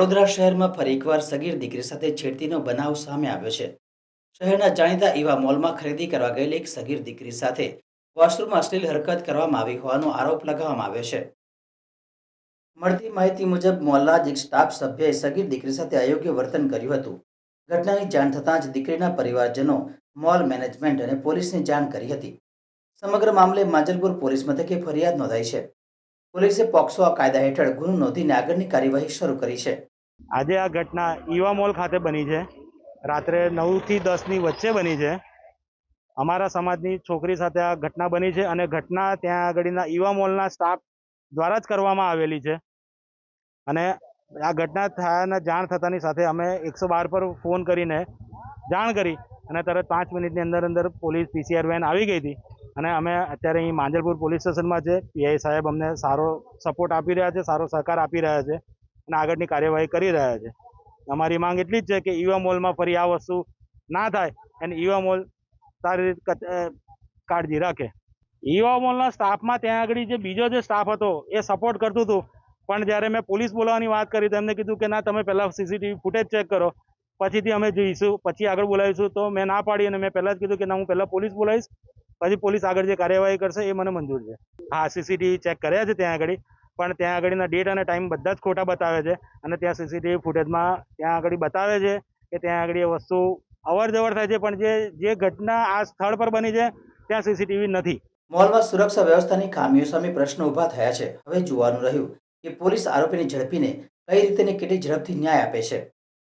વડોદરા શહેરમાં ફરી એકવાર સગીર દીકરી સાથે છેડતીનો બનાવ સામે આવ્યો છે. શહેરના જાણીતા એવા મોલમાં ખરીદી કરવા ગયેલી એક સગીર દીકરી સાથે વોશરૂમમાં અશ્લીલ હરકત કરવામાં આવી હોવાનો આરોપ લગાવવામાં આવ્યો છે. મળતી માહિતી મુજબ, મોલના જ એક સ્ટાફ સભ્યએ સગીર દીકરી સાથે અયોગ્ય વર્તન કર્યું હતું. ઘટનાની જાણ થતાં જ દીકરીના પરિવારજનો મોલ મેનેજમેન્ટ અને પોલીસને જાણ કરી હતી. સમગ્ર મામલે માંજલપુર પોલીસ મથકે ફરિયાદ નોંધાઈ છે. પોલીસે પોક્સો કાયદા હેઠળ ગુનો નોંધીને આગળની કાર્યવાહી શરૂ કરી છે. આજે આ ઘટના ઈવા મોલ ખાતે બની છે. રાત્રે નવથી દસની વચ્ચે બની છે. અમારા સમાજની છોકરી સાથે આ ઘટના બની છે અને ઘટના ત્યાં આગળના ઈવા મોલના સ્ટાફ દ્વારા જ કરવામાં આવેલી છે. અને આ ઘટના થયાના જાણ થતાની સાથે અમે એકસો બાર પર ફોન કરીને જાણ કરી અને તરત પાંચ મિનિટની અંદર અંદર પોલીસ પીસીઆર વેન આવી ગઈ હતી. અને અમે અત્યારે અહીં માંજલપુર પોલીસ સ્ટેશનમાં છે. પીઆઈ સાહેબ અમને સારો સપોર્ટ આપી રહ્યા છે, સારો સહકાર આપી રહ્યા છે. અને આગળની કાર્યવાહી કરી રહ્યા છે. અમારી માંગ એટલી જ છે કે ઈવા મોલમાં ફરી આ વસ્તુ ના થાય અને ઈવા મોલ સારી રીતે કાળજી રાખે. ઈવા મોલના સ્ટાફમાં ત્યાં આગળ જે બીજો જે સ્ટાફ હતો એ સપોર્ટ કરતું હતું. પણ જ્યારે મેં પોલીસ બોલાવવાની વાત કરી તો એમને કીધું કે ના, તમે પહેલાં સીસીટીવી ફૂટેજ ચેક કરો. પછીથી અમે જોઈશું, પછી આગળ બોલાવીશું. તો મેં ના પાડી અને મેં પહેલાં જ કીધું કે ના, હું પહેલાં પોલીસ બોલાવીશ. પછી પોલીસ આગળ જે કાર્યવાહી કરશે એ મને મંજૂર છે. હા સીસીટીવી ચેક કર્યા છે ત્યાં આગળ. પણ ત્યાં આગળના ડેટ અને ટાઈમ બધા જ ખોટા બતાવે છે. અને ત્યાં સીસીટીવી ફૂટેજમાં ત્યાં આગળ બતાવે છે કે ત્યાં આગળ એ વસ્તુ અવર જવર થાય છે. પણ જે જે ઘટના આ સ્થળ પર બની છે, ત્યાં સીસીટીવી નથી. મોલમાં સુરક્ષા વ્યવસ્થાની ખામીઓ સામે પ્રશ્નો ઊભા થયા છે. હવે જોવાનું રહ્યું કે પોલીસ આરોપીને ઝડપીને કઈ રીતે કેટલી ઝડપથી ન્યાય આપે છે.